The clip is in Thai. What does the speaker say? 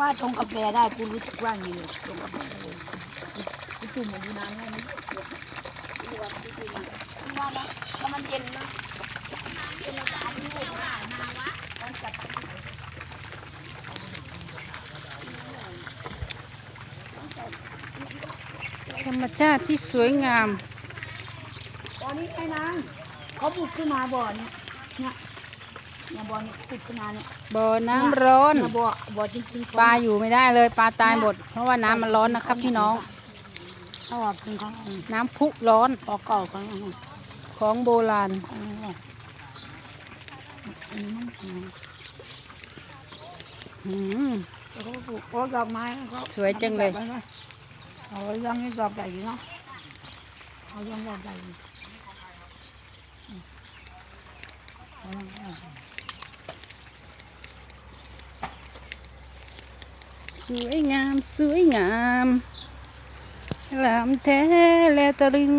ว่าชงกาแฟได้กูรู้สึกว่าอย่างนี้เลยชงกาแฟได้เลยกูจุ่มมันดูน้ำได้ไหมดูว่าดูดูมันว่านะถ้ามันเย็นนะเย็นเราจะเอาที่ไหนมานาวะมันจะธรรมชาติที่สวยงามตอนนี้ไอ้นางเขาบุกขึ้นมาบ่อนี้เนี่ย เนี่ยบ่อนี้ขุดขึ้นมาเนี่ยบ่อน้ำร้อน เนี่ยบ่อบ่อจริงๆเขปลาอยู่ไม่ได้เลยปลาตายหมด เพราะว่าน้ำมันร้อนนะครับพี่น้องเขาบอกเป็นของน้ำพุร้อนของเก่าของของโบราณ อันนี้มันอืมอืม แล้วเขาปลูกโอ้ดอกไม้เขาสวยจังเลยเอาไว้ยังนี่ดอกใหญ่อยู่เนาะเอายังดอกใหญ่อยู่อืมเอายังดอกใหญ่ สวยงามสวยงามลามแท้และตะลึง